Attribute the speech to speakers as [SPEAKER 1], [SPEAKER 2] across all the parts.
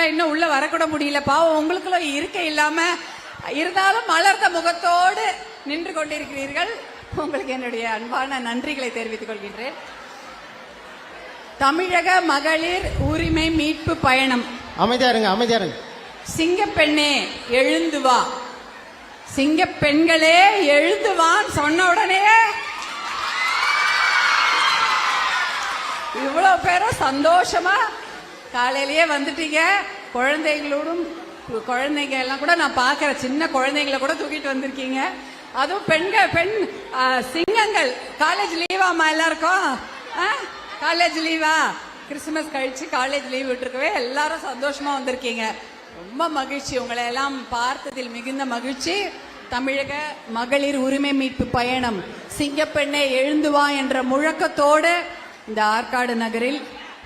[SPEAKER 1] எல்லாம் இன்னும் உள்ள வரக்கூட முடியல. பாவம் உங்களுக்குள்ள இருக்கை இல்லாம இருந்தாலும் மலர்ந்த முகத்தோடு நின்று கொண்டிருக்கிறீர்கள். உங்களுக்கு என்னுடைய அன்பான நன்றிகளை தெரிவித்துக் கொள்கின்றேன். தமிழக மகளிர் உரிமை மீட்பு பயணம்.
[SPEAKER 2] அமைதியா இருங்க அமைதியா இருங்க.
[SPEAKER 1] சிங்கப்பெண்ணே எழுந்து வா. சிங்க பெண்களே எழுந்து வான்னு சொன்ன உடனே இவ்வளவு பேரும் சந்தோஷமா காலையிலேயே வந்துட்டீங்க. குழந்தைகளோடும் குழந்தைங்க எல்லாம் கூட நான் பார்க்குற சின்ன குழந்தைங்களை கூட தூக்கிட்டு வந்திருக்கீங்க. அதுவும் பெண்கள் பெண் சிங்கங்கள். காலேஜ் லீவாமா எல்லாருக்கும்? காலேஜ் லீவா கிறிஸ்துமஸ் கழிச்சு காலேஜ் லீவ் விட்டுருக்கவே எல்லாரும் சந்தோஷமா வந்திருக்கீங்க. ரொம்ப மகிழ்ச்சி. உங்களை எல்லாம் பார்த்ததில் மிகுந்த மகிழ்ச்சி. தமிழக மகளிர் உரிமை மீட்பு பயணம். சிங்கப்பெண்ணை எழுந்து வா என்ற முழக்கத்தோடு இந்த ஆற்காடு நகரில்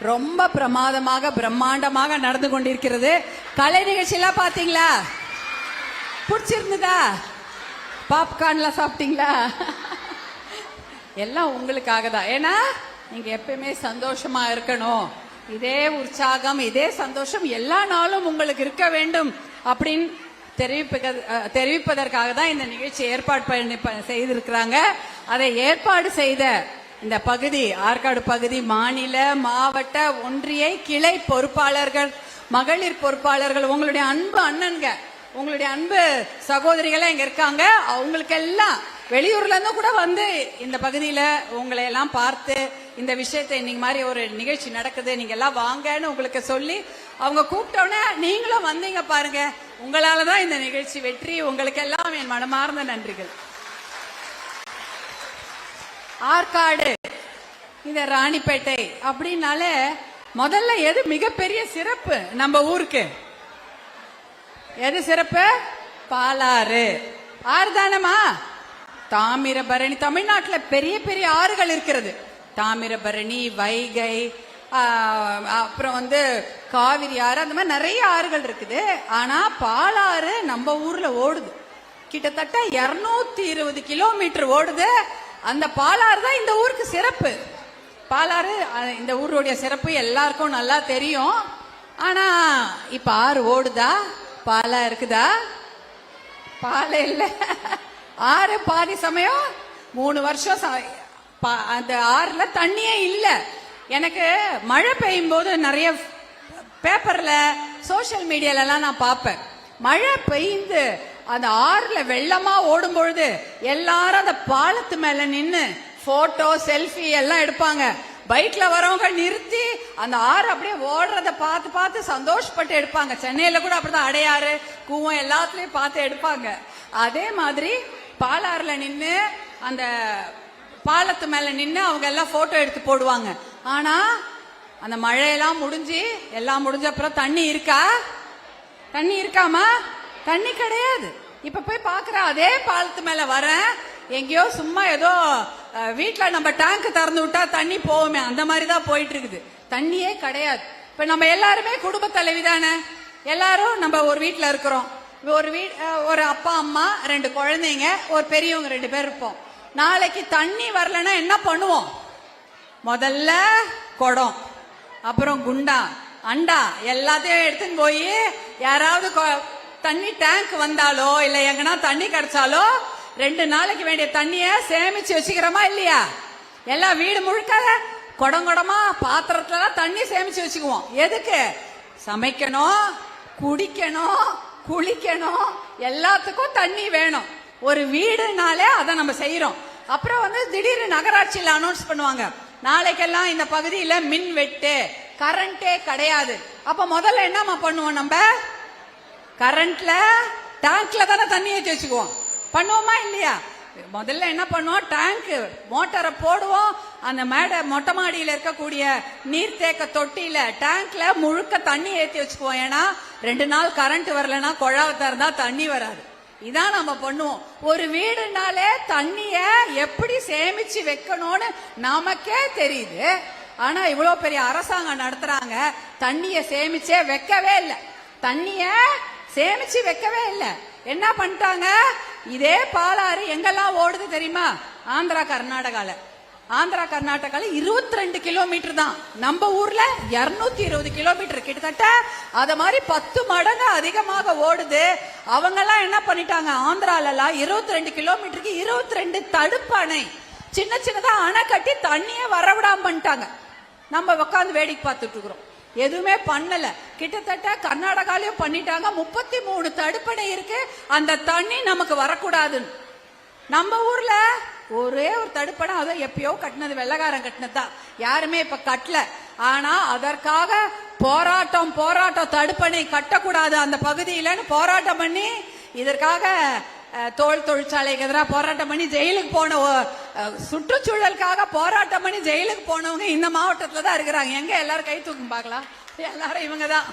[SPEAKER 1] ரொம்ப பிரமாதமாக பிரம்மாண்டமாக நடந்து கொண்டிருக்கிறது. கலை நிகழ்ச்சியெல்லாம் பார்த்தீங்களா? பிடிச்சிருந்ததா? பாப்கார்ன்லாம் சாப்பிட்டீங்களா? எல்லாம் உங்களுக்காக தான். ஏன்னா நீங்க எப்பயுமே சந்தோஷமா இருக்கணும். இதே உற்சாகம் இதே சந்தோஷம் எல்லா நாளும் உங்களுக்கு இருக்க வேண்டும் அப்படின்னு தெரிவிப்ப தெரிவிப்பதற்காக தான் இந்த நிகழ்ச்சி ஏற்பாடு பண்ணி ப- செய்திருக்கிறாங்க. அதை ஏற்பாடு செய்த இந்த பகுதி ஆற்காடு பகுதி மாநில மாவட்ட ஒன்றிய கிளை பொறுப்பாளர்கள் மகளிர் பொறுப்பாளர்கள் உங்களுடைய அன்பு அண்ணன்க உங்களுடைய அன்பு சகோதரிகளே இங்க இருக்காங்க. அவங்களுக்கு எல்லாம் வெளியூர்ல இருந்து கூட வந்து இந்த பகுதியில உங்களை எல்லாம் பார்த்து இந்த விஷயத்தை இன்னைக்கு மாதிரி ஒரு நிகழ்ச்சி நடக்குது நீங்க எல்லாம் வாங்கன்னு உங்களுக்கு சொல்லி அவங்க கூப்பிட்டோன்னே நீங்களும் வந்தீங்க பாருங்க. உங்களாலதான் இந்த நிகழ்ச்சி வெற்றி. உங்களுக்கு எல்லாம் என் மனமார்ந்த நன்றிகள். ஆற்காடு. இந்த ராணிப்பேட்டை அப்படின்னாலே முதல்ல எது மிகப்பெரிய சிறப்பு நம்ம ஊருக்கு? எது சிறப்பு? பாலாறு. ஆறு தானமா தாமிரபரணி. தமிழ்நாட்டில் பெரிய பெரிய ஆறுகள் இருக்கிறது. தாமிரபரணி வைகை அப்புறம் வந்து காவிரி ஆறு அந்த மாதிரி நிறைய ஆறுகள் இருக்குது. ஆனா பாலாறு நம்ம ஊர்ல ஓடுது. கிட்டத்தட்ட 220 இருபது கிலோமீட்டர் ஓடுது. அந்த பாலாறு தான் இந்த ஊருக்கு சிறப்பு. பாலாறு இந்த ஊருடைய சிறப்பு எல்லாருக்கும் நல்லா தெரியும். ஆனா இப்ப ஆறு ஓடுதா? பாலா இருக்குதா? பாலை இல்ல. ஆறு பாதி சமயம் மூணு வருஷம் பா- அந்த ஆறுல தண்ணியே இல்ல. எனக்கு மழை பெய்யும் போது நிறைய பேப்பர்ல சோஷியல் மீடியால எல்லாம் நான் பார்ப்பேன். மழை பெய்ந்து அந்த ஆறுல வெள்ளமா ஓடும் பொழுது எல்லாரும் அந்த பாலத்து மேல நின்னு போட்டோ செல்ஃபி எல்லாம் எடுப்பாங்க. பைக்ல வரவங்க நிறுத்தி அந்த ஆறு அப்படியே ஓடுறத பார்த்து பார்த்து சந்தோஷப்பட்டு எடுப்பாங்க. சென்னையில கூட அப்படிதான். அடையாறு கூவம் எல்லாத்துலயும் பார்த்து எடுப்பாங்க. அதே மாதிரி பாலாறுல நின்று அந்த பாலத்து மேல நின்று அவங்க எல்லாம் போட்டோ எடுத்து போடுவாங்க. ஆனா அந்த மழையெல்லாம் முடிஞ்சு எல்லாம் முடிஞ்ச அப்புறம் தண்ணி இருக்கா? தண்ணி இருக்காமா? தண்ணி கிடையாது. இப்ப போய் பாக்குற அதே பாலத்து மேல வரேன். எங்கேயோ சும்மா ஏதோ வீட்டுல நம்ம டேங்க் திறந்து விட்டா தண்ணி போவோமே அந்த மாதிரி தான் போயிட்டு இருக்குது தண்ணியே கிடையாது. இப்ப நம்ம எல்லாருமே குடும்ப தலைவி தானே? எல்லாரும் நம்ம ஒரு வீட்டுல இருக்கிறோம். ஒரு வீ ஒரு அப்பா அம்மா ரெண்டு குழந்தைங்க ஒரு பெரியவங்க ரெண்டு பேர் இருப்போம். நாளைக்கு தண்ணி வரலன்னா என்ன பண்ணுவோம்? முதல்ல குடம் அப்புறம் குண்டா அண்டா எல்லாத்தையும் எடுத்துன்னு போய் யாராவது கொ- தண்ணி டேங்க் வந்தாலோ இல்ல எங்கன்னா தண்ணி கிடைச்சாலோ ரெண்டு நாளைக்கு வேண்டிய தண்ணிய சேமிச்சு வச்சுக்கிறோமா இல்லையா? எல்லாம் வீடு முழுக்க குடங்குடமா பாத்திரத்துல தண்ணி சேமிச்சு வச்சுக்குவோம். எதுக்கு? சமைக்கணும் குடிக்கணும் குளிக்கணும் எல்லாத்துக்கும் தண்ணி வேணும். ஒரு வீடுனாலே அதை நம்ம செய்யறோம் அப்புறம் வந்து திடீர்னு நகராட்சியில அனௌன்ஸ் பண்ணுவாங்க. நாளைக்கெல்லாம் இந்த பகுதியில மின் வெட்டு கரண்டே கிடையாது. அப்ப முதல்ல என்னம்மா பண்ணுவோம் நம்ம? கரண்ட்ல டேங்க்ல தானே தண்ணி ஏற்றி வச்சுக்குவோம் பண்ணுவோமா இல்லையா? முதல்ல என்ன பண்ணுவோம்? டேங்க் மோட்டரை போடுவோம். அந்த மேடை மொட்டை மாடியில் இருக்கக்கூடிய நீர்த்தேக்க தொட்டியில டேங்க்ல முழுக்க தண்ணி ஏற்றி வச்சுக்குவோம். ஏன்னா ரெண்டு நாள் கரண்ட் வரலன்னா குழாவை திறந்தா தண்ணி வராது. இதான் நம்ம பண்ணுவோம். ஒரு வீடுனாலே தண்ணிய எப்படி சேமிச்சு வைக்கணும்னு நமக்கே தெரியுது. ஆனா இவ்வளவு பெரிய அரசாங்கம் நடத்துறாங்க. தண்ணிய சேமிச்சே வைக்கவே இல்லை. தண்ணிய சேமிச்சு வைக்கவே இல்லை. என்ன பண்ணிட்டாங்க? இதே பாலாறு எங்கெல்லாம் ஓடுது தெரியுமா? ஆந்திரா கர்நாடகால. ஆந்திரா கர்நாடகால 22 ரெண்டு கிலோமீட்டர் தான். நம்ம ஊர்ல 220 இருபது கிலோமீட்டர் கிட்டத்தட்ட. அத மாதிரி பத்து மடங்கு அதிகமாக ஓடுது. அவங்க எல்லாம் என்ன பண்ணிட்டாங்க? ஆந்திரால எல்லாம் 22 ரெண்டு கிலோமீட்டருக்கு 22 ரெண்டு தடுப்பணை. சின்ன சின்னதா அணை கட்டி தண்ணியே வரவிடாம பண்ணிட்டாங்க. நம்ம உட்காந்து வேடிக்கை பார்த்துட்டு இருக்கிறோம். எதுவுமே பண்ணல. கிட்டத்தட்ட கர்நாடகாலையும் பண்ணிட்டாங்க. முப்பத்தி மூணு தடுப்பணை இருக்கு. அந்த தண்ணி நமக்கு வரக்கூடாதுன்னு. நம்ம ஊர்ல ஒரே ஒரு தடுப்பணை அதை எப்பயோ கட்டினது வெள்ளக்காரன் கட்டினது தான். யாருமே இப்ப கட்டல. ஆனா அதற்காக போராட்டம் போராட்டம் தடுப்பணை கட்டக்கூடாது அந்த பகுதியிலன்னு போராட்டம் பண்ணி இதற்காக தோல் தொழிற்சாலைக்கு எதிராக போராட்டம் பண்ணி ஜெயிலுக்கு போன சுற்றுச்சூழலுக்காக போராட்டம் பண்ணி ஜெயிலுக்கு போனவங்க இந்த மாவட்டத்தில் தான் இருக்கிறாங்க. எங்க எல்லாரும் கை தூக்கும் பார்க்கலாம் எல்லாரும் இவங்க தான்.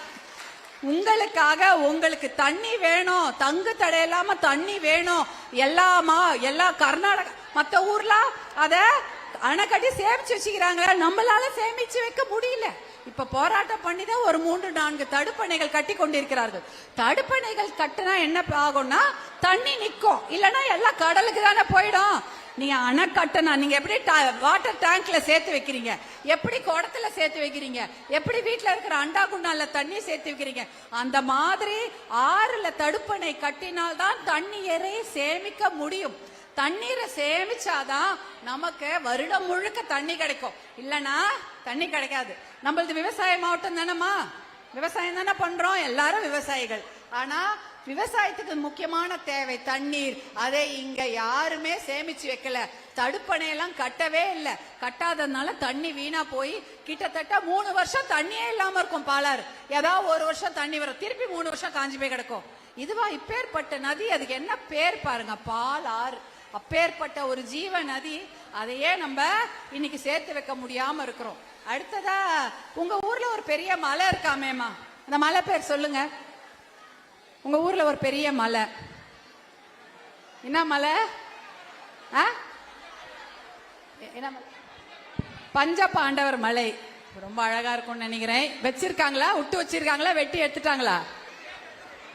[SPEAKER 1] உங்களுக்காக உங்களுக்கு தண்ணி வேணும். தங்கு தடையில்லாம தண்ணி வேணும். எல்லாமா எல்லா கர்நாடகா மற்ற ஊர்லாம் அதை அணை கட்டி சேமிச்சு வச்சுக்கிறாங்க நம்மளால சேமிச்சு வைக்க முடியல. இப்ப போராட்டம் பண்ணி தான் ஒரு மூன்று நான்கு தடுப்பணைகள் கட்டி கொண்டிருக்கிறார்கள். தடுப்பணைகள் கட்டினா என்ன ஆகும்னா தண்ணி நிக்கும். இல்லனா எல்லாம் கடலுக்கு தானே போயிடும். நீங்க அணை கட்டணும் நீங்க எப்படி வாட்டர் டேங்க்ல சேர்த்து வைக்கிறீங்க? எப்படி குடத்துல சேர்த்து வைக்கிறீங்க? எப்படி வீட்டுல இருக்கிற அண்டா குண்டால தண்ணி சேர்த்து வைக்கிறீங்க? அந்த மாதிரி ஆறுல தடுப்பணை கட்டினால்தான் தண்ணீரை சேமிக்க முடியும். தண்ணீரை சேமிச்சாதான் நமக்கு வருடம் முழுக்க தண்ணி கிடைக்கும். இல்லனா தண்ணி கிடைக்காது. நம்மளது விவசாய மாவட்டம் தானேமா விவசாயம் தானே பண்றோம் எல்லாரும் விவசாயிகள். ஆனா விவசாயத்துக்கு முக்கியமான தேவை தண்ணீர். அதை இங்க யாருமே சேமிச்சு வைக்கல. தடுப்பணையெல்லாம் கட்டவே இல்லை. கட்டாததுனால தண்ணி வீணா போய் கிட்டத்தட்ட மூணு வருஷம் தண்ணியே இல்லாம இருக்கும் பாலாறு. ஏதாவது ஒரு வருஷம் தண்ணி வரும். திருப்பி மூணு வருஷம் காஞ்சி போய் கிடக்கும். இதுவா இப்பேற்பட்ட நதி அதுக்கு என்ன பேர் பாருங்க? பால் ஆறு அப்பேற்பட்ட ஒரு ஜீவ நதி அதையே நம்ம இன்னைக்கு சேர்த்து வைக்க முடியாம இருக்கிறோம். அடுத்ததா உங்க ஊர்ல ஒரு பெரிய மலை இருக்காமேமா அந்த மலை பேர் சொல்லுங்க. உங்க ஊர்ல ஒரு பெரிய மலை. என்ன மலை? ஆ? என்ன மலை? பஞ்ச பாண்டவர் மலை. ரொம்ப அழகா இருக்கும்னு நினைக்கிறேன். வச்சிருக்காங்களா? விட்டு வச்சிருக்காங்களா? வெட்டி எடுத்துட்டாங்களா?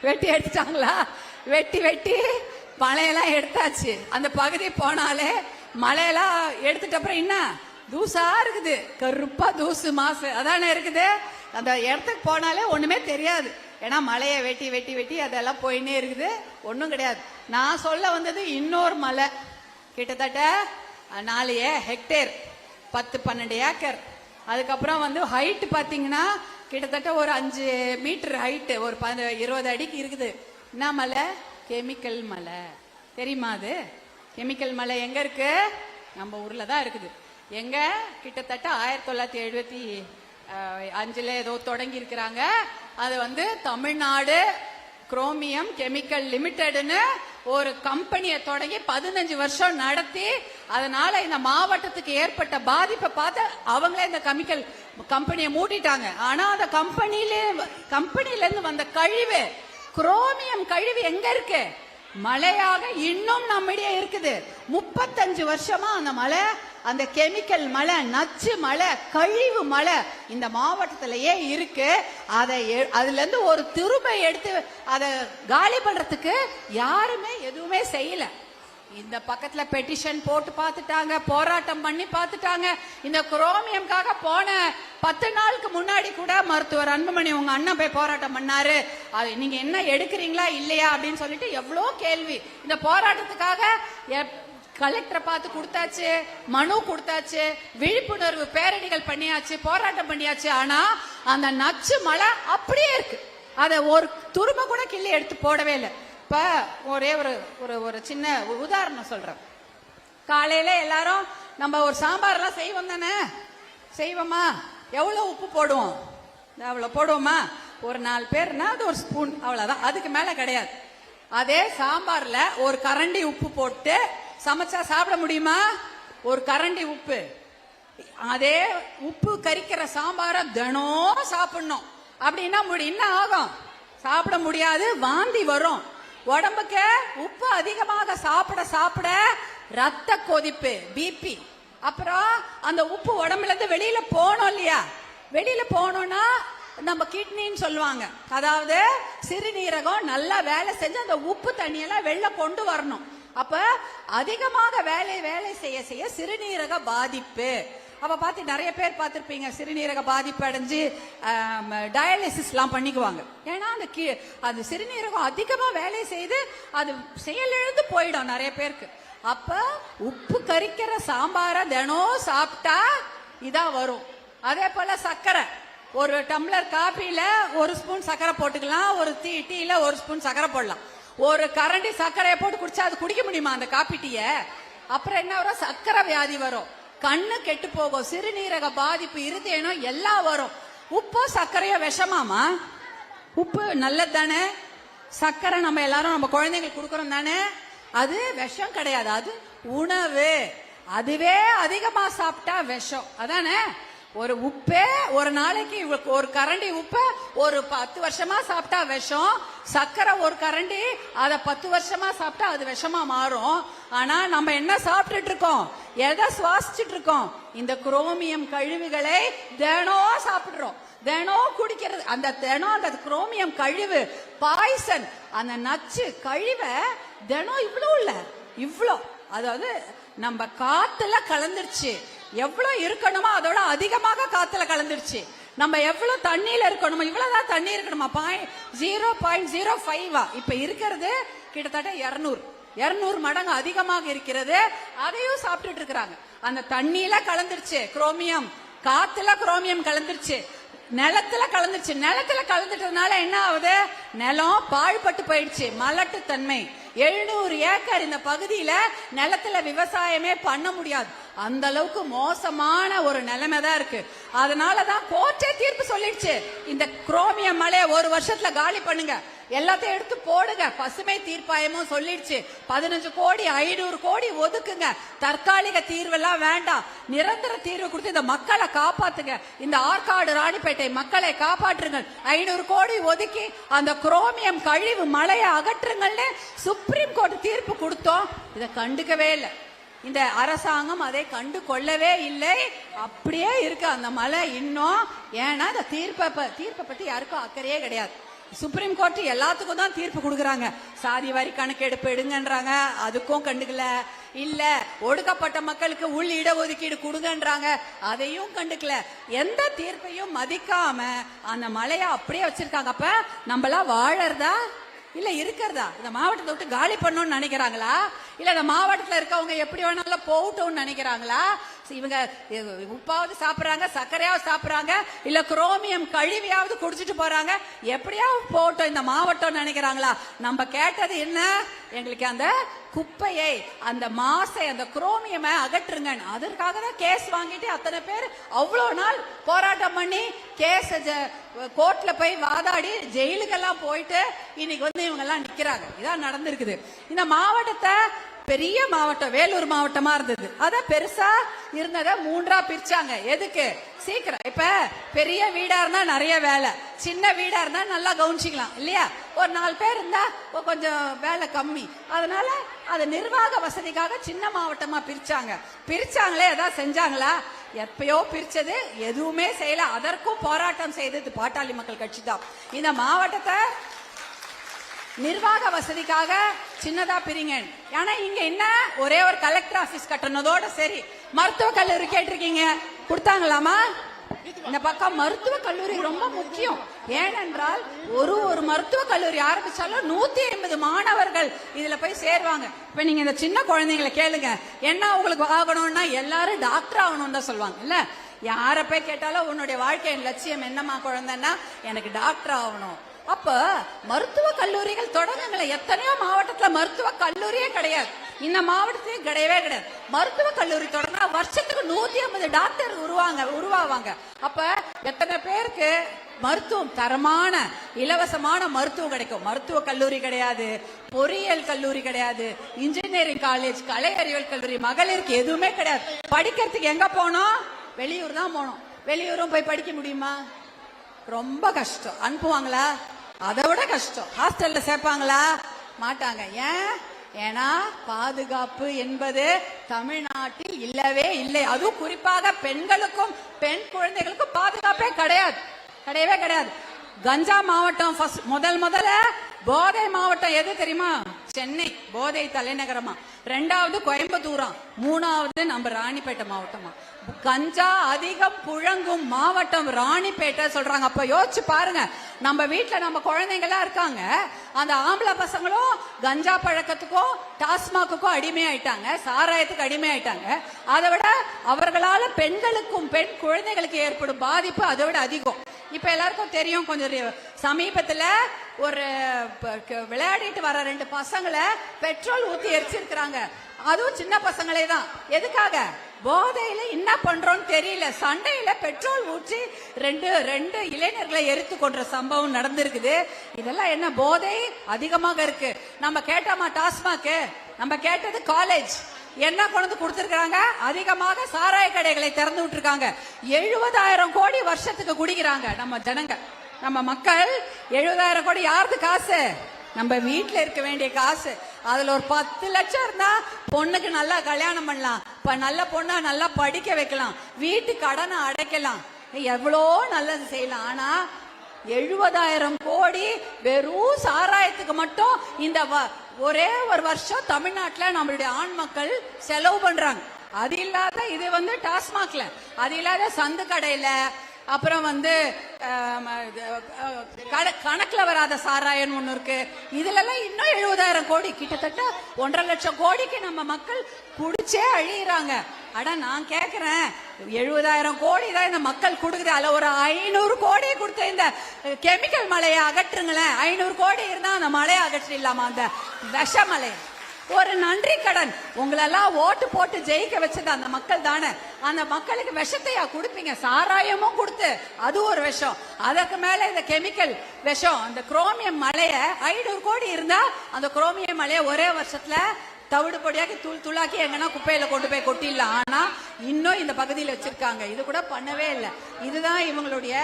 [SPEAKER 1] வெட்டி எடுத்துட்டாங்களா? வெட்டி வெட்டி. மலையெல்லாம் எடுத்தாச்சு. அந்த பகுதி போனாலே மலையெல்லாம் எடுத்துட்ட அப்புறம் என்ன? தூசா இருக்குது. கருப்பா தூசு மாசு. அதானே இருக்குது? அந்த இடத்துக்கு போனாலே ஒண்ணுமே தெரியாது. ஏன்னா மலையை வெட்டி வெட்டி வெட்டி அதெல்லாம் போயின்னே இருக்குது. ஒன்றும் கிடையாது. நான் சொல்ல வந்தது இன்னொரு மலை. கிட்டத்தட்ட நாலு ஏ- ஹெக்டேர். பத்து பன்னெண்டு ஏக்கர். அதுக்கப்புறம் வந்து ஹைட் பார்த்தீங்கன்னா கிட்டத்தட்ட ஒரு அஞ்சு மீட்டர் ஹைட்டு ஒரு ப இருபது அடிக்கு இருக்குது. என்ன மலை? கெமிக்கல் மலை. தெரியுமா அது? கெமிக்கல் மலை எங்க இருக்கு? நம்ம ஊர்ல தான் இருக்குது. எங்க? கிட்டத்தட்ட ஆயிரத்தி தொள்ளாயிரத்தி எழுபத்தி அஞ்சுல ஏதோ தொடங்கி இருக்கிறாங்க. அது வந்து தமிழ்நாடு குரோமியம் கெமிக்கல் லிமிடெட்னு ஒரு கம்பெனியை தொடங்கி பதினஞ்சு வருஷம் நடத்தி அதனால இந்த மாவட்டத்துக்கு ஏற்பட்ட பாதிப்பை பார்த்து அவங்களே இந்த கெமிக்கல் கம்பெனியை மூட்டிட்டாங்க ஆனா அந்த கம்பெனியிலே கம்பெனில இருந்து வந்த கழிவு குரோமியம் கழிவு எங்க இருக்கு? மழையாக இன்னும் நம்மிடையே இருக்குது. முப்பத்தஞ்சு வருஷமா அந்த மலை அந்த கெமிக்கல் மலை நச்சு மழை கழிவு மழை இந்த மாவட்டத்திலேயே இருக்கு. அதை எ- அதுல இருந்து ஒரு திரும்ப எடுத்து அதை காலி பண்றதுக்கு யாருமே எதுவுமே செய்யலை. இந்த பக்கத்துல பெட்டிஷன் போட்டு பார்த்துட்டாங்க போராட்டம் பண்ணி பார்த்துட்டாங்க. இந்த குரோமியம்காக போன பத்து நாளுக்கு முன்னாடி கூட மருத்துவர் அன்புமணி உங்க அண்ணன் போய் போராட்டம் பண்ணாரு. அது நீங்க என்ன எடுக்கிறீங்களா இல்லையா அப்படின்னு சொல்லிட்டு எவ்வளோ கேள்வி. இந்த போராட்டத்துக்காக கலெக்டரை பார்த்து கொடுத்தாச்சு மனு கொடுத்தாச்சு விழிப்புணர்வு பேரணிகள் பண்ணியாச்சு போராட்டம் பண்ணியாச்சு. ஆனா அந்த நச்சு மலை அப்படியே இருக்கு. அதை ஒரு துரும்ப கூட கிள்ளி எடுத்து போடவே இல்லை. இப்ப ஒரே ஒரு ஒரு ஒரு சின்ன உதாரணம் சொல்றேன். காலையில எல்லாரும் நம்ம ஒரு சாம்பார்லாம் செய்வோம் தானே? செய்வோமா? எவ்வளவு உப்பு போடுவோம்? அவ்வளவு போடுவோமா? ஒரு நாலு பேர்னா அது ஒரு ஸ்பூன் அவ்வளவுதான். அதுக்கு மேல கிடையாது. அதே சாம்பார்ல ஒரு கரண்டி உப்பு போட்டு சமைச்சா சாப்பிட முடியுமா? ஒரு கரண்டி உப்பு. அதே உப்பு கறிக்கிற சாம்பார தினம் சாப்பிடணும். அப்படின்னா முடி- என்ன ஆகும்? சாப்பிட முடியாது வாந்தி வரும். உடம்புக்கு உப்பு அதிகமாக சாப்பிட சாப்பிட ரத்த கொதிப்பு பிபி அப்புறம் அந்த உப்பு உடம்புல இருந்து வெளியில போனோம் இல்லையா? வெளியில போனோம்னா நம்ம கிட்னின்னு சொல்லுவாங்க. அதாவது சிறுநீரகம் நல்லா வேலை செஞ்சு அந்த உப்பு தண்ணியெல்லாம் வெளில கொண்டு வரணும். அப்ப அதிகமாக வேலை வேலை செய்ய செய்ய சிறுநீரக பாதிப்பு. அப்போ பார்த்து நிறைய பேர் பார்த்திருப்பீங்க சிறுநீரக பாதிப்பு அடைஞ்சு டயாலிசிஸ் எல்லாம் பண்ணிக்குவாங்க. ஏன்னா அந்த கீ- அது சிறுநீரகம் அதிகமா வேலை செய்து அது செயலிழந்து போயிடும் நிறைய பேருக்கு. அப்ப உப்பு கறிக்கிற சாம்பாரை தினம் சாப்பிட்டா இதான் வரும். அதே போல சர்க்கரை. ஒரு டம்ளர் காபில ஒரு ஸ்பூன் சர்க்கரை போட்டுக்கலாம் ஒரு டீ டீல ஒரு ஸ்பூன் சர்க்கரை போடலாம். ஒரு கரண்டி சர்க்கரையை போட்டு குடிச்சா அது குடிக்க முடியுமா அந்த காப்பி டீய? அப்புறம் என்ன வரும்? சர்க்கரை வியாதி வரும். கண்ணு கெட்டு போகும். சிறுநீரக பாதிப்பு இருதேனம் எல்லாம் வரும். உப்போ சர்க்கரையோ விஷமாமா? உப்பு நல்லது தானே சர்க்கரை நம்ம எல்லாரும் நம்ம குழந்தைங்களுக்கு கொடுக்கறோம் தானே? அது விஷம் கிடையாது. அது உணவு. அதுவே அதிகமா சாப்பிட்டா விஷம். அதானே? ஒரு உப்பே ஒரு நாளைக்கு ஒரு கரண்டி உப்பை ஒரு பத்து வருஷமா சாப்பிட்டா விஷம் சர்க்கரை ஒரு கரண்டி அதை பத்து வருஷமா சாப்பிட்டா அது விஷமா மாறும். ஆனா நம்ம என்ன சாப்பிட்டுட்டு இருக்கோம்? எதை சுவாசிச்சுட்டு இருக்கோம்? இந்த குரோமியம் கழிவுகளை தினம் சாப்பிடுறோம். தினம் குடிக்கிறது அந்த தினம் அந்த குரோமியம் கழிவு பாய்சன் அந்த நச்சு கழிவை தினம் இவ்வளோ இல்ல இவ்வளோ அதாவது நம்ம காத்துல கலந்துருச்சு. எவ்வளவு இருக்கணுமோ அதோட அதிகமாக காத்துல கலந்துருச்சு. நம்ம எவ்வளவு தண்ணியில இருக்கணுமோ இவ்வளவுதான் தண்ணி இருக்கணுமா? பாயிண்ட் ஜீரோ பாயிண்ட் ஜீரோ ஃபைவா இப்ப இருக்கிறது கிட்டத்தட்ட இருநூறு. இருநூறு மடங்கு அதிகமாக இருக்கிறது. அதையும் சாப்பிட்டுட்டு இருக்கிறாங்க. அந்த தண்ணியில கலந்துருச்சு. குரோமியம் காத்துல குரோமியம் கலந்துருச்சு. நிலத்துல கலந்துருச்சு. நிலத்துல கலந்துட்டதுனால என்ன ஆகுது? நிலம் பாழ்பட்டு போயிடுச்சு. மலட்டு தன்மை. எழுநூறு ஏக்கர் இந்த பகுதியில நிலத்துல விவசாயமே பண்ண முடியாது. அந்த அளவுக்கு மோசமான ஒரு நிலைமை தான் இருக்கு. அதனாலதான் கோர்ட்டே தீர்ப்பு சொல்லிடுச்சு. இந்த குரோமியம் மலையை ஒரு வருஷத்துல காலி பண்ணுங்க. எல்லாத்தையும் எடுத்து போடுங்க. பசுமை தீர்ப்பாயமும் சொல்லிடுச்சு. பதினஞ்சு கோடி ஐநூறு கோடி ஒதுக்குங்க. தற்காலிக தீர்வெல்லாம் வேண்டாம். நிரந்தர தீர்வு கொடுத்து இந்த மக்களை காப்பாத்துங்க. இந்த ஆற்காடு ராணிப்பேட்டை மக்களை காப்பாற்றுங்கள். ஐநூறு கோடி ஒதுக்கி அந்த குரோமியம் கழிவு மலையை அகற்றுங்கள்னு சுப்ரீம் கோர்ட் தீர்ப்பு கொடுத்தோம். இதை கண்டுக்கவே இல்லை. இந்த அரசாங்கம் அதை கண்டு கொள்ளவே இல்லை. அப்படியே இருக்கு அந்த மலை இன்னும். ஏன்னா இந்த தீர்ப்பை ப- தீர்ப்பை பத்தி யாருக்கும் அக்கறையே கிடையாது. சுப்ரீம் கோர்ட் எல்லாத்துக்கும் தான் தீர்ப்பு கொடுக்குறாங்க. சாதி வாரி கணக்கெடுப்பு எடுங்கன்றாங்க. அதுக்கும் கண்டுக்கல. இல்ல ஒடுக்கப்பட்ட மக்களுக்கு உள் இடஒதுக்கீடு கொடுங்கன்றாங்க. அதையும் கண்டுக்கல. எந்த தீர்ப்பையும் மதிக்காம அந்த மலையை அப்படியே வச்சிருக்காங்க. அப்ப நம்மளா வாழறதா? இல்ல இருக்கிறதா? இந்த மாவட்டத்தை விட்டு காலி பண்ணணும்னு நினைக்கிறாங்களா? இல்ல இந்த மாவட்டத்துல இருக்கவங்க எப்படி வேணாலும் போகட்டும்னு நினைக்கிறாங்களா? இவங்க உப்பாவது சாப்பிடுறாங்க சர்க்கரையாவது சாப்பிடுறாங்க இல்ல குரோமியம் கழிவியாவது குடிச்சிட்டு போறாங்க எப்படியாவது போகட்டும் இந்த மாவட்டம் நினைக்கிறாங்களா? நம்ம கேட்டது என்ன? எங்களுக்கு அந்த குப்பையை அந்த மாசை அந்த குரோமியமை அகற்றுங்க அதற்காக தான் கேஸ் வாங்கிட்டு அத்தனை பேர் அவ்வளோ நாள் போராட்டம் பண்ணி கேஸ் கோர்ட்ல போய் வாதாடி ஜெயிலுக்கெல்லாம் போயிட்டு இன்னைக்கு வந்து இவங்க எல்லாம் நிக்கிறாங்க. இதான் நடந்திருக்குது. இந்த மாவட்டத்தை பெரிய மாவட்டம் வேலூர் மாவட்டமா இருந்தது. அத பெருசா இருந்தத மூன்றா பிரிச்சாங்க. எதுக்கு? சீக்கிரம். இப்ப பெரிய வீடா இருந்தா நிறைய வேலை. சின்ன வீடா இருந்தா நல்லா கவனிச்சிக்கலாம் இல்லையா? ஒரு நாலு பேர் இருந்தா கொஞ்சம் வேலை கம்மி. அதனால அது நிர்வாக வசதிக்காக சின்ன மாவட்டமா பிரிச்சாங்க. பிரிச்சாங்களே ஏதாவது செஞ்சாங்களா? எப்பயோ பிரிச்சது எதுவுமே செய்யல. அதற்கும் போராட்டம் செய்தது பாட்டாளி மக்கள் கட்சி தான். இந்த மாவட்டத்தை நிர்வாக வசதிக்காக சின்னதா பிரிங்க. ஆனா இங்க என்ன? ஒரே ஒரு கலெக்டர் ஆபீஸ் கட்டணதோட சரி. மருத்துவ கல்லூரி கேட்டிருக்கீங்க. கொடுத்தாங்களாமா? இந்த பக்கம் மருத்துவ கல்லூரி ரொம்ப முக்கியம். ஏனென்றால் ஒரு ஒரு மருத்துவ கல்லூரி ஆரம்பிச்சாலும் நூத்தி ஐம்பது மாணவர்கள் இதுல போய் சேருவாங்க. இப்ப நீங்க இந்த சின்ன குழந்தைங்களை கேளுங்க. என்ன உங்களுக்கு ஆகணும்னா எல்லாரும் டாக்டர் ஆகணும்னு தான் சொல்லுவாங்க இல்ல? யார போய் கேட்டாலும் உன்னுடைய வாழ்க்கையின் லட்சியம் என்னம்மா குழந்தைன்னா எனக்கு டாக்டர் ஆகணும். அப்ப மருத்துவ கல்லூரிகள் தொடங்குங்களேன் எத்தனையோ மாவட்டத்துல மருத்துவ கல்லூரியே கிடையாது. இந்த மாவட்டத்திலயும் கிடையவே கிடையாது. மருத்துவ கல்லூரி தொடங்கினா வருஷத்துக்கு நூத்தி ஐம்பது டாக்டர் உருவாங்க உருவாவாங்க. அப்ப எத்தனை பேருக்கு மருத்துவம் தரமான இலவசமான மருத்துவம் கிடைக்கும்? மருத்துவ கல்லூரி கிடையாது பொறியியல் கல்லூரி கிடையாது இன்ஜினியரிங் காலேஜ் கலை அறிவியல் கல்லூரி மகளிருக்கு எதுவுமே கிடையாது. படிக்கிறதுக்கு எங்க போனோம்? வெளியூர் தான் போனோம். வெளியூரும் போய் படிக்க முடியுமா? ரொம்ப கஷ்டம். அனுப்புவாங்களா? அதை விட கஷ்டம். ஹாஸ்டல்ல சேர்ப்பாங்களா? மாட்டாங்க. ஏன்? ஏன்னா பாதுகாப்பு என்பது தமிழ்நாட்டில் இல்லவே இல்லை. அதுவும் குறிப்பாக பெண்களுக்கும் பெண் குழந்தைகளுக்கும் பாதுகாப்பே கிடையாது. கிடையவே கிடையாது. கஞ்சா மாவட்டம் முதல் முதல்ல போதை மாவட்டம் எது தெரியுமா? சென்னை போதை தலைநகரமா. ரெண்டாவது கோயம்புத்தூரா. மூணாவது நம்ம ராணிப்பேட்டை மாவட்டமா. கஞ்சா அதிகம் புழங்கும் மாவட்டம் ராணிப்பேட்டை சொல்றாங்க. அப்ப யோசிச்சு பாருங்க. நம்ம வீட்டில் நம்ம குழந்தைங்களா இருக்காங்க. அந்த ஆம்பளை பசங்களும் கஞ்சா பழக்கத்துக்கும் டாஸ்மாக்குக்கும் அடிமையாயிட்டாங்க. சாராயத்துக்கு அடிமையாயிட்டாங்க. அதை விட அவர்களால பெண்களுக்கும் பெண் குழந்தைகளுக்கு ஏற்படும் பாதிப்பு அதை விட அதிகம். இப்ப எல்லாருக்கும் தெரியும் கொஞ்சம் சமீபத்தில் சமீபத்துல ஒரு விளையாடிட்டு வர ரெண்டு பசங்களை பெட்ரோல் ஊத்தி எரிச்சிருக்கிறாங்க. அதுவும் சின்ன பசங்களே தான். எதுக்காக? போதையில என்ன பண்றோம்னு தெரியல. சண்டையில பெட்ரோல் ஊற்றி ரெண்டு ரெண்டு இளைஞர்களை எரித்து கொன்ற சம்பவம் நடந்திருக்குது. இதெல்லாம் என்ன போதை அதிகமாக இருக்கு. நம்ம கேட்டோமா டாஸ்மாக்கு? நம்ம கேட்டது காலேஜ் என்ன கொண்டு வந்து அதிகமாக சாராய கடைகளை திறந்து விட்டுருக்காங்க. எழுபதாயிரம் கோடி வருஷத்துக்கு குடிக்கிறாங்க நம்ம ஜனங்க நம்ம மக்கள் எழுபதாயிரம் கோடி யாருக்கு காசு? நம்ம வீட்டில் இருக்க வேண்டிய காசு. அதுல ஒரு பத்து லட்சம் இருந்தா பொண்ணுக்கு நல்லா கல்யாணம் பண்ணலாம். இப்ப நல்ல பொண்ணா நல்லா படிக்க வைக்கலாம். வீட்டு கடனை அடைக்கலாம். எவ்வளோ நல்லது செய்யலாம். ஆனா எழுபதாயிரம் கோடி வெறும் சாராயத்துக்கு மட்டும் இந்த வ- ஒரே ஒரு வருஷம் தமிழ்நாட்டுல நம்மளுடைய ஆண் மக்கள் செலவு பண்றாங்க. அது இல்லாத இது வந்து டாஸ்மாக்ல. அது இல்லாத சந்து கடையில அப்புறம் வந்து ஆம், கணக்குல வராத சாராயன் ஒண்ணு இருக்கு. இதுல எல்லாம் இன்னும் எழுபதாயிரம் கோடி. கிட்டத்தட்ட ஒன்றரை லட்சம் கோடிக்கு நம்ம மக்கள் குடிச்சே அழியிறாங்க. அட நான் கேக்குறேன். எழுபதாயிரம் கோடி தான் இந்த மக்கள் கொடுக்குது. அதுல ஒரு ஐநூறு கோடி கொடுத்த இந்த கெமிக்கல் மலையை அகற்றுங்களேன். ஐநூறு கோடி இருந்தா அந்த மலையை அகற்றிடலாமா? அந்த விஷ மலையை ஒரு நன்றி கடன். உங்களெல்லாம் ஓட்டு போட்டு ஜெயிக்க வச்சது அந்த மக்கள் தானே. அந்த மக்களுக்கு விஷத்தையா கொடுப்பீங்க? சாராயமும் கொடுத்து. அது ஒரு விஷம். அதற்கு மேல இந்த கெமிக்கல் விஷம் அந்த குரோமியம் மலைய ஐநூறு கோடி இருந்தா அந்த குரோமியம் மலைய ஒரே வருஷத்துல தவிடு பொடியாக்கி தூள் தூளாக்கி எங்கன்னா குப்பையில கொண்டு போய் கொட்டிடலாம். ஆனா இன்னும் இந்த பகுதியில் வச்சிருக்காங்க. இது கூட பண்ணவே இல்லை. இதுதான் இவங்களுடைய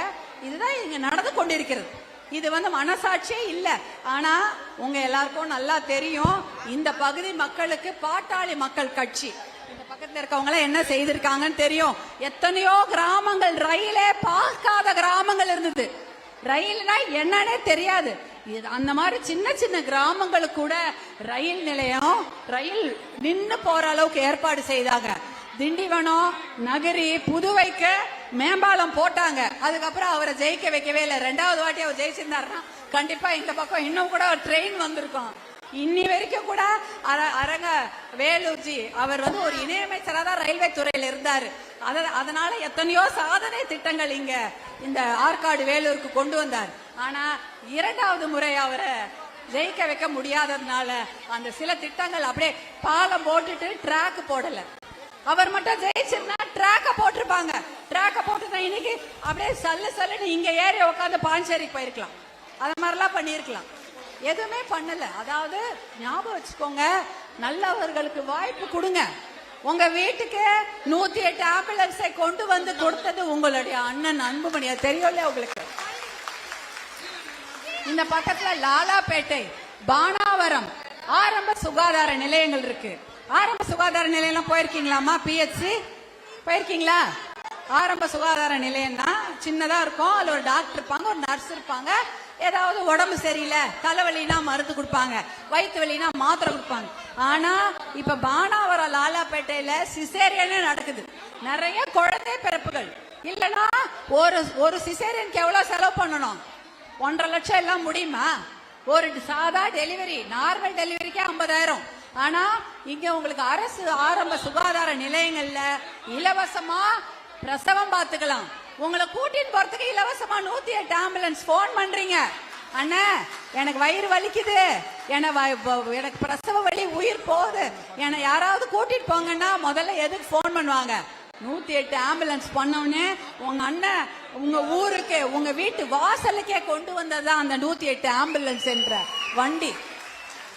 [SPEAKER 1] இதுதான் இங்க நடந்து கொண்டிருக்கிறது. இது வந்து மனசாட்சியே இல்லை. ஆனா உங்க எல்லாருக்கும் நல்லா தெரியும் இந்த பகுதி மக்களுக்கு பாட்டாளி மக்கள் கட்சி. இந்த பக்கத்துல இருக்கவங்க என்ன செய்திருக்காங்கன்னு தெரியும். எத்தனையோ கிராமங்கள் ரயிலே பார்க்காத கிராமங்கள் இருந்தது. ரயில்னா என்னன்னே தெரியாது. இது அந்த மாதிரி சின்ன சின்ன கிராமங்களுக்கு கூட ரயில் நிலையம் ரயில் நின்று போற அளவுக்கு ஏற்பாடு செய்தாங்க. திண்டிவனம் நகரி புதுவைக்கு மேம்பாலம் போட்டாங்க. அதுக்கப்புறம் அவரை ஜெயிக்க வைக்கவே இல்லை. ரெண்டாவது வாட்டி அவர் ஜெயிச்சிருந்தாருன்னா கண்டிப்பா இந்த பக்கம் இன்னும் கூட ஒரு ட்ரெயின் வந்திருக்கும். இன்னி வரைக்கும் கூட அர- அரங்க வேலூர்ஜி அவர் வந்து ஒரு இணையமைச்சரா தான் ரயில்வே துறையில இருந்தாரு. அதனால எத்தனையோ சாதனை திட்டங்கள் இங்க இந்த ஆற்காடு வேலூருக்கு கொண்டு வந்தார். ஆனா இரண்டாவது முறை அவரை ஜெயிக்க வைக்க முடியாததுனால அந்த சில திட்டங்கள் அப்படியே பாலம் போட்டுட்டு ட்ராக் போடல. அவர் மட்டும் ஜெயிச்சிருந்தா ட்ராக்க போட்டிருப்பாங்க. ட்ராக்க போட்டு இன்னைக்கு அப்படியே சல்லு சல்லுன்னு இங்க ஏறி உட்காந்து பாஞ்சேரிக்கு போயிருக்கலாம். அது மாதிரிலாம் பண்ணியிருக்கலாம். எதுவுமே பண்ணல. அதாவது ஞாபகம் வச்சுக்கோங்க நல்லவர்களுக்கு வாய்ப்பு கொடுங்க. உங்க வீட்டுக்கு நூத்தி எட்டு ஆம்புலன்ஸை கொண்டு வந்து கொடுத்தது உங்களுடைய அண்ணன் அன்புமணி. அது தெரியும்ல உங்களுக்கு? இந்த பக்கத்துல லாலாபேட்டை பானாவரம் ஆரம்ப சுகாதார நிலையங்கள் இருக்கு. ஆரம்ப சுகாதார நிலையம் போயிருக்கீங்களாம்மா பிஹெச்சி போயிருக்கீங்களா? ஆரம்ப சுகாதார நிலையம்னா சின்னதா இருக்கும். அதுல ஒரு டாக்டர் இருப்பாங்க ஒரு நர்ஸ் இருப்பாங்க. ஏதாவது உடம்பு சரியில்லை தலைவலினா மருந்து கொடுப்பாங்க வயிற்று வலினா மாத்திரை கொடுப்பாங்க. ஆனா இப்ப பானாவரம் லாலாப்பேட்டையில சிசேரியனே நடக்குது. நிறைய குழந்தை பிறப்புகள். இல்லனா ஒரு ஒரு சிசேரியனுக்கு எவ்வளவு செலவு பண்ணணும்? ஒன்றரை லட்சம் எல்லாம் முடியுமா? ஒரு சாதா டெலிவரி நார்மல் டெலிவரிக்கே ஐம்பதாயிரம். ஆனா இங்க உங்களுக்கு அரசு ஆரம்ப சுகாதார நிலையங்கள்ல இலவசமா பிரசவம் பார்த்துக்கலாம். உங்களை கூட்டிட்டு போறதுக்கு இலவசமா நூத்தி எட்டு ஆம்புலன்ஸ் போன் பண்றீங்க. அண்ணா எனக்கு வயிறு வலிக்குது. வ- எனக்கு பிரசவ வலி உயிர் போகுது. என்னை யாராவது கூட்டிட்டு போங்கன்னா முதல்ல எதுக்கு போன் பண்ணுவாங்க? நூத்தி எட்டு ஆம்புலன்ஸ் பண்ணவுடனே உங்க அண்ணன் உங்க ஊருக்கு உங்க வீட்டு வாசலுக்கே கொண்டு வந்ததுதான் அந்த நூத்தி எட்டு ஆம்புலன்ஸ் என்ற வண்டி.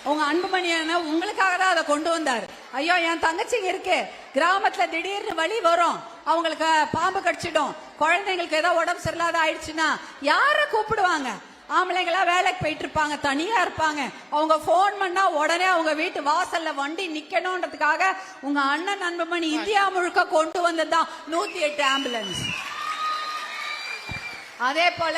[SPEAKER 1] உங்க அன்புமணியான உங்களுக்காக தான் அதை கொண்டு வந்தார். ஐயோ என் தங்கச்சிங்க இருக்கு. கிராமத்துல திடீர்னு வழி வரும். அவங்களுக்கு பாம்பு கடிச்சிடும். குழந்தைங்களுக்கு ஏதோ உடம்பு சரியில்லாத ஆயிடுச்சுன்னா யார கூப்பிடுவாங்க? ஆம்பளைங்களா வேலைக்கு போயிட்டு இருப்பாங்க தனியா இருப்பாங்க. அவங்க ஃபோன் பண்ணா உடனே அவங்க வீட்டு வாசல்ல வண்டி நிக்கணும்ன்றதுக்காக உங்க அண்ணன் அன்புமணி இந்தியா முழுக்க கொண்டு வந்ததுதான் நூத்தி எட்டு ஆம்புலன்ஸ் அதே போல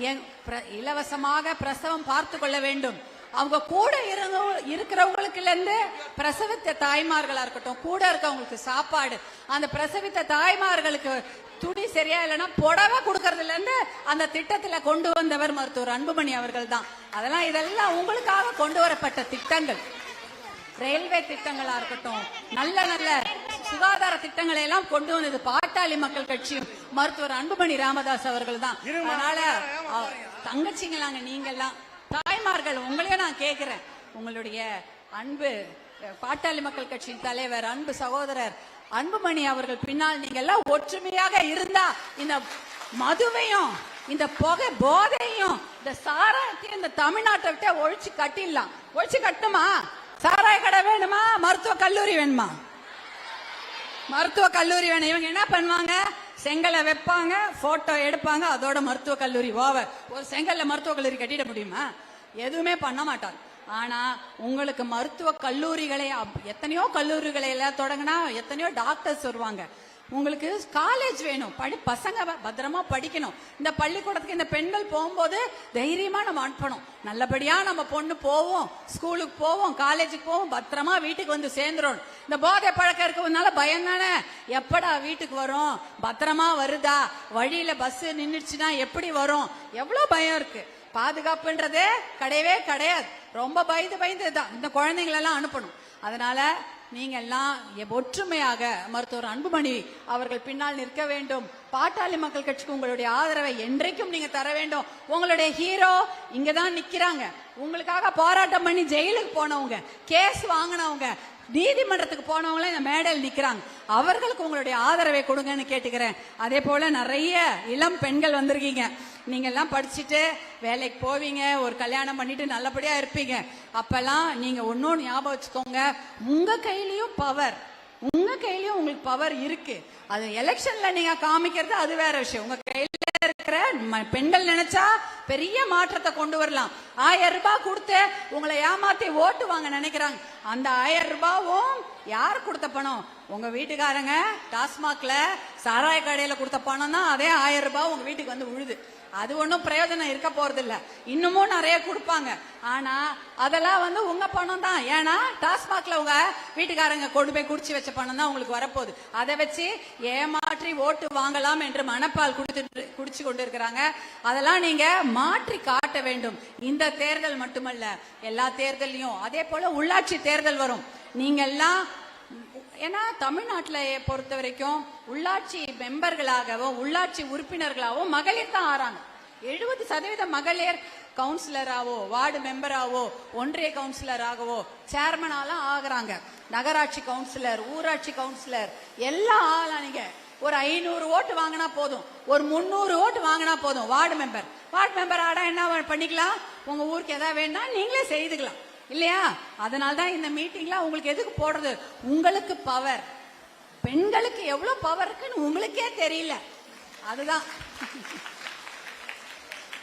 [SPEAKER 1] எங்- இலவசமாக பிரசவம் பார்த்து கொள்ள வேண்டும். அவங்க கூட இருங்க இருக்கிறவங்களுக்குல இருந்து பிரசவித்த தாய்மார்களா இருக்கட்டும் கூட இருக்கவங்களுக்கு சாப்பாடு அந்த பிரசவித்த தாய்மார்களுக்கு துணி சரியா இல்லைன்னா புடவை கொடுக்கறதுல இருந்து அந்த திட்டத்துல கொண்டு வந்தவர் மருத்துவர் அன்புமணி அவர்கள் தான். அதெல்லாம் இதெல்லாம் உங்களுக்காக கொண்டு வரப்பட்ட திட்டங்கள். ரயில்வே திட்டங்களா இருக்கட்டும் நல்ல நல்ல சுகாதார திட்டங்களை எல்லாம் கொண்டு வந்தது பாட்டாளி மக்கள் கட்சியும் மருத்துவர் அன்புமணி ராமதாஸ் அவர்கள் தான். அதனால தங்கச்சிங்களாங்க நீங்க எல்லாம் தாய்மார்கள் உங்களையும் நான் கேட்கிறேன் உங்களுடைய அன்பு பாட்டாளி மக்கள் கட்சியின் தலைவர் அன்பு சகோதரர் அன்புமணி அவர்கள் பின்னால் நீங்க எல்லாம் ஒற்றுமையாக இருந்தா இந்த மதுவையும் இந்த புகை போதையும் இந்த சாராயத்தையும் இந்த தமிழ்நாட்டை விட்டு ஒழிச்சு கட்டிடலாம். ஒழிச்சு கட்டணுமா? சாராய கடை வேணுமா? மருத்துவ கல்லூரி வேணுமா? மருத்துவ கல்லூரி வேணும். இவங்க என்ன பண்ணுவாங்க? செங்கலை வைப்பாங்க போட்டோ எடுப்பாங்க அதோட மருத்துவ கல்லூரி ஓவர் ஒரு செங்கல்ல மருத்துவ கல்லூரி கட்டிட முடியுமா? எதுவுமே பண்ண மாட்டாங்க ஆனா உங்களுக்கு மருத்துவ கல்லூரிகளை அப்- எத்தனையோ கல்லூரிகளை எல்லாம் தொடங்கினா எத்தனையோ டாக்டர்ஸ் வருவாங்க. உங்களுக்கு காலேஜ் வேணும். படி பசங்க பத்திரமா படிக்கணும். இந்த பள்ளிக்கூடத்துக்கு இந்த பெண்கள் போகும்போது தைரியமா நம்ம அனுப்பணும் நல்லபடியா நம்ம பொண்ணு போவோம். ஸ்கூலுக்கு போவோம். காலேஜுக்கு போவோம். பத்திரமா வீட்டுக்கு வந்து சேர்ந்துரும் இந்த போதை பழக்கம் இருக்கிறதுனால பயம் தானே? எப்படா வீட்டுக்கு வரும்? பத்திரமா வருதா? வழியில பஸ் நின்றுச்சுன்னா எப்படி வரும்? எவ்வளவு பயம் இருக்கு. பாதுகாப்புன்றதே கிடையவே கிடையாது. ரொம்ப பயந்து பயந்து தான் இந்த குழந்தைங்களெல்லாம் அனுப்பணும். அதனால நீங்க எல்லாம் ஒற்றுமையாக மருத்துவர் அன்புமணி அவர்கள் பின்னால் நிற்க வேண்டும். பாட்டாளி மக்கள் கட்சிக்கு உங்களுடைய ஆதரவை என்றைக்கும் நீங்க தர வேண்டும். உங்களுடைய ஹீரோ இங்க தான் நிக்கிறாங்க. உங்களுக்காக போராட்டம் பண்ணி ஜெயிலுக்கு போனவங்க கேஸ் வாங்கினவங்க நீதிமன்றத்துக்கு போனவங்களும் இந்த மேடையில் நிக்கிறாங்க. அவர்களுக்கு உங்களுடைய ஆதரவை கொடுங்கன்னு கேட்டுக்கிறேன். அதே போல நிறைய இளம் பெண்கள் வந்திருக்கீங்க. நீங்கெல்லாம் படிச்சுட்டு வேலைக்கு போவீங்க ஒரு கல்யாணம் பண்ணிட்டு நல்லபடியா இருப்பீங்க. அப்பெல்லாம் நீங்க ஒன்னொன்னு ஞாபகம் வச்சுக்கோங்க. உங்க கையிலயும் பவர் உங்க கையிலயும் உங்களுக்கு பவர் இருக்கு. அது எலெக்ஷன்ல நீங்க காமிக்கிறது அது வேற விஷயம். உங்க கையில இருக்கிற ம- பெண்கள் நினைச்சா பெரிய மாற்றத்தை கொண்டு வரலாம். ஆயிரம் ரூபாய் கொடுத்து உங்களை ஏமாத்தி ஓட்டு வாங்க நினைக்கிறாங்க. அந்த ஆயிரம் ரூபாவும் யார் கொடுத்த பணம்? உங்க வீட்டுக்காரங்க டாஸ்மாக்ல சாராய கடையில கொடுத்த பணம் தான் அதே ஆயிரம் ரூபாய் உங்க வீட்டுக்கு வந்து உழுது. அது ஒன்றும் பிரயோஜனம் இருக்க போறது இல்ல இன்னமும் நிறைய கொடுப்பாங்க. ஆனா அதெல்லாம் வந்து உங்க பணம் தான் ஏன்னா டாஸ்மாக்ல உங்க வீட்டுக்காரங்க கொண்டு போய் குடிச்சு வச்ச பணம் தான் உங்களுக்கு வரப்போகுது. அதை வச்சு ஏமாற்றி ஓட்டு வாங்கலாம் என்று மனப்பால் குடித்து குடிச்சு கொண்டு இருக்கிறாங்க அதெல்லாம் நீங்க மாற்றி காட்ட வேண்டும். இந்த தேர்தல் மட்டுமல்ல எல்லா தேர்தலையும் அதே போல உள்ளாட்சி தேர்தல் வரும். நீங்க எல்லாம் ஏன்னா தமிழ்நாட்டில் பொறுத்த வரைக்கும் உள்ளாட்சி மெம்பர்களாகவும் உள்ளாட்சி உறுப்பினர்களாகவும் மகளிர் தான் ஆறாங்க. எழுபது சதவீத மகளிர் கவுன்சிலராகவோ வார்டு மெம்பராகவோ ஒன்றிய கவுன்சிலராகவோ சேர்மனாலாம் ஆகுறாங்க. நகராட்சி கவுன்சிலர் ஊராட்சி கவுன்சிலர் எல்லாம் ஆளானீங்க ஒரு ஐநூறு ஓட்டு வாங்கினா போதும். ஒரு முந்நூறு ஓட்டு வாங்கினா போதும். Ward member. வார்டு மெம்பர் ஆடா என்ன பண்ணிக்கலாம்? உங்க ஊருக்கு எதாவது வேணா நீங்களே செய்துக்கலாம். இல்லையா? அதனால தான் இந்த மீட்டிங்ல உங்களுக்கு எதுக்கு போடுறது? உங்களுக்கு பவர் பெண்களுக்கு எவ்வளவு பவர் இருக்குன்னு உங்களுக்கே தெரியல. அதுதான்.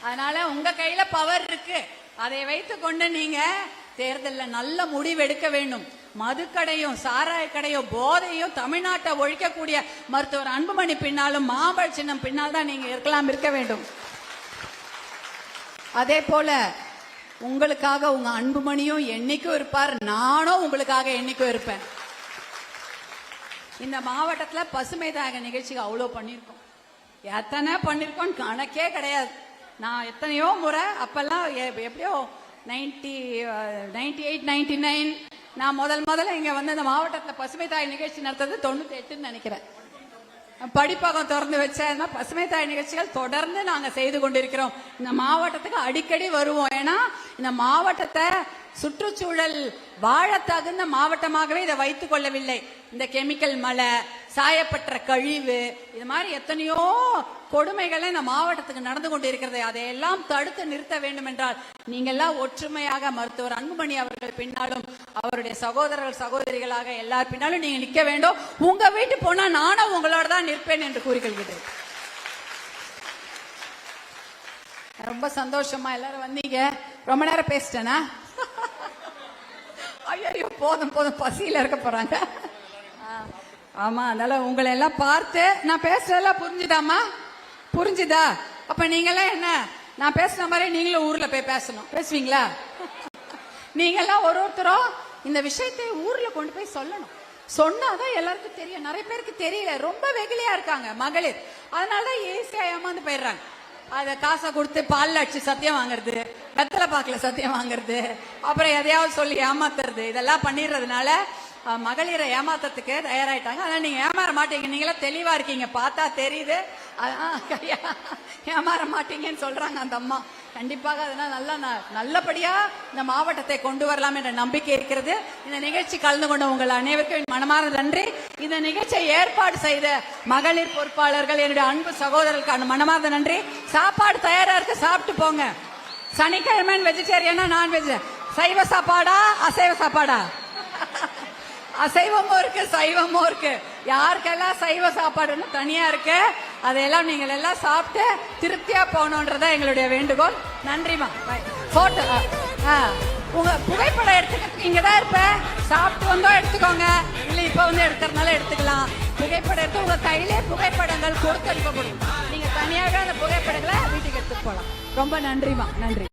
[SPEAKER 1] அதனால உங்க கையில பவர் இருக்கு. அதை வைத்து கொண்டு நீங்க தேர்தலில் நல்ல முடிவு எடுக்க வேண்டும். மதுக்கடையும் சாராய கடையும் போதையும் தமிழ்நாட்டை ஒழிக்கக்கூடிய மருத்துவர் அன்புமணி பின்னாலும் மாம்பழ சின்னம் பின்னால் தான் நீங்க இருக்கலாம் இருக்க வேண்டும். அதே போல உங்களுக்காக உங்க அன்புமணியும் என்னைக்கும் இருப்பார். நானும் உங்களுக்காக என்னைக்கும் இருப்பேன். இந்த மாவட்டத்துல பசுமை தாயக நிகழ்ச்சிக்கு அவ்வளோ பண்ணியிருக்கோம். எத்தனை பண்ணியிருக்கோம் கணக்கே கிடையாது. நான் எத்தனையோ முறை அப்பெல்லாம் எ- எப்படியோ ninety ninety eight ninety nine நான் முதல் முதல்ல இங்க வந்து இந்த மாவட்டத்துல பசுமை தாய் நிகழ்ச்சி நடத்துறது தொண்ணூத்தி எட்டுன்னு நினைக்கிறேன். படிப்பகம் திறந்து வச்சா பசுமை தாய் நிகழ்ச்சிகள் தொடர்ந்து நாங்க செய்து கொண்டிருக்கிறோம். இந்த மாவட்டத்துக்கு அடிக்கடி வருவோம். ஏன்னா இந்த மாவட்டத்தை சுற்றுச்சூழல் வாழ தகுந்த மாவட்டமாகவே இதை வைத்துக் கொள்ளவில்லை. இந்த கெமிக்கல் மலை சாயப்பட்ட கழிவு இது மாதிரி எத்தனையோ கொடுமைகளை இந்த மாவட்டத்துக்கு நடந்து கொண்டிருக்கிறது. அதையெல்லாம் தடுத்து நிறுத்த வேண்டும் என்றால் நீங்கெல்லாம் ஒற்றுமையாக மருத்துவர் அன்புமணி அவர்கள் பின்னாலும் அவருடைய சகோதரர்கள் சகோதரிகளாக எல்லார் பின்னாலும் நீங்க நிக்க வேண்டும். உங்க வீட்டு போனா நானும் உங்களோட தான் நிற்பேன் என்று கூறிக்கொள்கிறேன். ரொம்ப சந்தோஷமா எல்லாரும் வந்தீங்க. ரொம்ப நேரம் பேசிட்டேனா? ஐயோ போதும் போதும். பசியில இருக்க போறாங்க. ஆமா அதனால உங்களை எல்லாம் பார்த்து நான் பேசுறதெல்லாம் புரிஞ்சுதாம்மா? புரிஞ்சுதா? அப்ப நீங்களாம் என்ன? நான் பேசுன மாதிரி நீங்களும் ஊர்ல போய் பேசணும். பேசுவீங்களா? நீங்கெல்லாம் ஒரு ஒருத்தரும் இந்த விஷயத்தை ஊர்ல கொண்டு போய் சொல்லணும். சொன்னாதான் எல்லாருக்கும் தெரியும். நிறைய பேருக்கு தெரியல. ரொம்ப வெகுளியா இருக்காங்க மகளிர். அதனாலதான் ஈஸியா ஏமாந்து போயிடுறாங்க. அத காசை கொடுத்து பால்ல அடிச்சு சத்தியம் வாங்குறது வெத்தலை பாக்குல சத்தியம் வாங்குறது அப்புறம் எதையாவது சொல்லி ஏமாத்துறது இதெல்லாம் பண்ணிடுறதுனால மகளிரை ஏமாத்துறதுக்கு தயாராயிட்டாங்க. ஆனா நீங்க ஏமாற மாட்டீங்க. நீங்களா தெளிவா இருக்கீங்க. பார்த்தா தெரியுது. அதான் ஏமாற மாட்டீங்கன்னு சொல்றாங்க அந்த அம்மா. கண்டிப்பாக அதெல்லாம் நல்லா ந- நல்லபடியா இந்த மாவட்டத்தை கொண்டு வரலாம் என்ற நம்பிக்கை இருக்கிறது. இந்த நிகழ்ச்சி கலந்து கொண்ட உங்கள் அனைவருக்கும் என் மனமார்ந்த நன்றி. இந்த நிகழ்ச்சியை ஏற்பாடு செய்த மகளிர் பொறுப்பாளர்கள் என்னுடைய அன்பு சகோதரர்களுக்கான மனமார்ந்த நன்றி. சாப்பாடு தயாரா இருக்கு சாப்பிட்டு போங்க. சனிக்கிழமை வெஜிடேரியனா நான்வெஜ் சைவ சாப்பாடா அசைவ சாப்பாடா? அசைவமும் இருக்கு சைவமும் இருக்கு. யாருக்கெல்லாம் சைவ சாப்பாடுன்னு தனியா இருக்கு அதையெல்லாம் நீங்கள் எல்லாம் சாப்பிட்டு திருப்தியா போகணுன்றதா எங்களுடைய வேண்டுகோள். நன்றிமா போட்டோ உங்க புகைப்படம் எடுத்துக்க இங்கே தான் இருப்பேன் சாப்பிட்டு வந்தோம் எடுத்துக்கோங்க. இல்லை இப்போ வந்து எடுக்கிறதுனால எடுத்துக்கலாம். புகைப்படம் எடுத்து உங்கள் கையிலே புகைப்படங்கள் கொடுத்து அனுப்பப்படும் நீங்கள் தனியாக அந்த புகைப்படங்களை வீட்டுக்கு எடுத்துட்டு போகலாம். ரொம்ப நன்றிமா நன்றி.